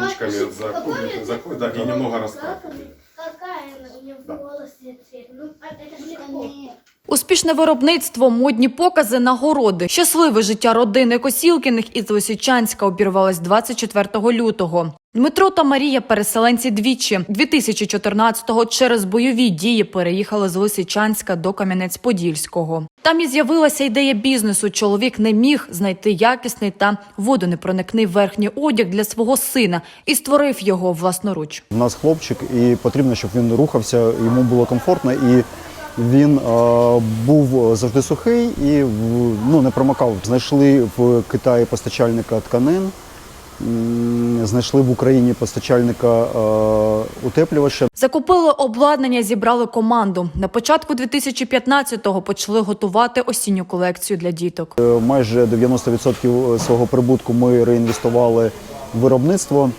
ручками заходит, заходит, да, и немного раскатывает. Ну. Успішне виробництво, модні покази, нагороди. Щасливе життя родини Косілкіних із Лисичанська обірвалось 24 лютого. Дмитро та Марія переселенці двічі. 2014-го через бойові дії переїхали з Лисичанська до Кам'янець-Подільського. Там і з'явилася ідея бізнесу. Чоловік не міг знайти якісний та водонепроникний верхній одяг для свого сина і створив його власноруч. У нас хлопчик, і потрібно, щоб він рухався, йому було комфортно, і він е, був завжди сухий і ну, не промокав. Знайшли в Китаї постачальника тканин, знайшли в Україні постачальника е, утеплювача. Закупили обладнання, зібрали команду. На початку 2015-го почали готувати осінню колекцію для діток. Е, Майже 90% свого прибутку ми реінвестували в виробництво.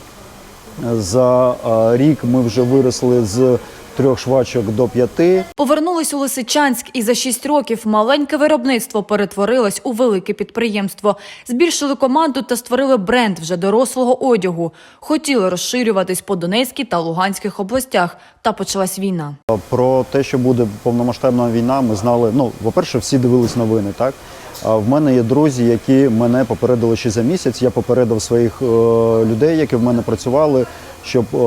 За е, рік ми вже виросли з трьох швачок до п'яти. Повернулись у Лисичанськ і за шість років маленьке виробництво перетворилось у велике підприємство. Збільшили команду та створили бренд вже дорослого одягу. Хотіли розширюватись по Донецькій та Луганських областях. Та почалась війна. Про те, що буде повномасштабна війна, ми знали. Ну, по-перше, всі дивились новини. Так а в мене є друзі, які мене попередили ще за місяць. Я попередив своїх е, людей, які в мене працювали, щоб е,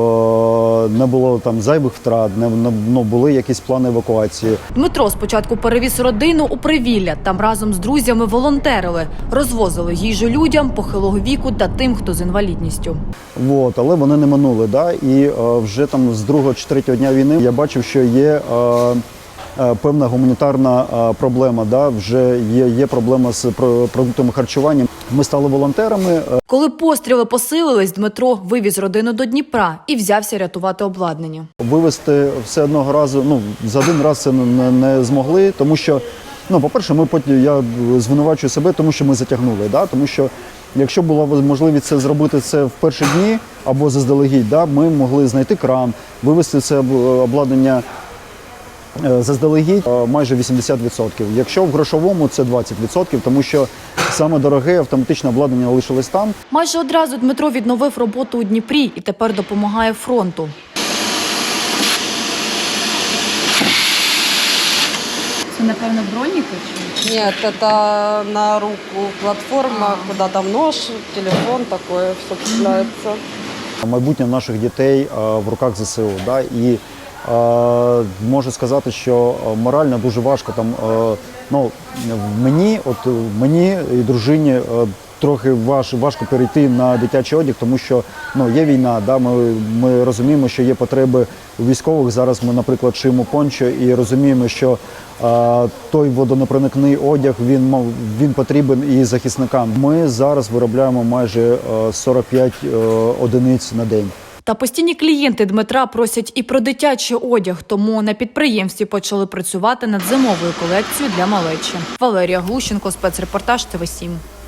не було там зайвих втрат, не, не ну, були якісь плани евакуації. Дмитро спочатку перевіз родину у привілля. Там разом з друзями волонтерили, розвозили їжу людям похилого віку та тим, хто з інвалідністю. От, але вони не минули. Да? І е, вже там з другого чи третього дня війни я бачив, що є. Е, е, Певна гуманітарна е, проблема, да вже є, є проблема з про- продуктами харчування. Ми стали волонтерами. е, Коли постріли посилились, Дмитро вивіз родину до Дніпра і взявся рятувати обладнання. Вивезти все одного разу. Ну за один раз це не, не змогли, тому що ну, по-перше, ми потім я звинувачую себе, тому що ми затягнули. Да? Тому що якщо була можливість це зробити це в перші дні або заздалегідь, да, ми могли знайти кран, вивезти це обладнання. Е, Заздалегідь е, майже 80%. Якщо в грошовому це 20%, тому що саме дороге автоматичне обладнання лишилось там. Майже одразу Дмитро відновив роботу у Дніпрі і тепер допомагає фронту. Це напевно броніки чи Нет, это на руку платформа, куда там нож, телефон такое, все цепляется. майбутнє наших дітей е, в руках ЗСУ. Да? І можу сказати, що морально дуже важко там. Ну, мені, от е, мені і дружині. е, Трохи важ, важко перейти на дитячий одяг, тому що ну є війна. Да, ми, ми розуміємо, що є потреби у військових. Зараз ми, наприклад, шиємо пончо і розуміємо, що е, той водонепроникний одяг він він потрібен і захисникам. Ми зараз виробляємо майже е, 45 е, одиниць на день. Та постійні клієнти Дмитра просять і про дитячий одяг, тому на підприємстві почали працювати над зимовою колекцією для малечі. Валерія Глущенко, спецрепортаж ТВ 7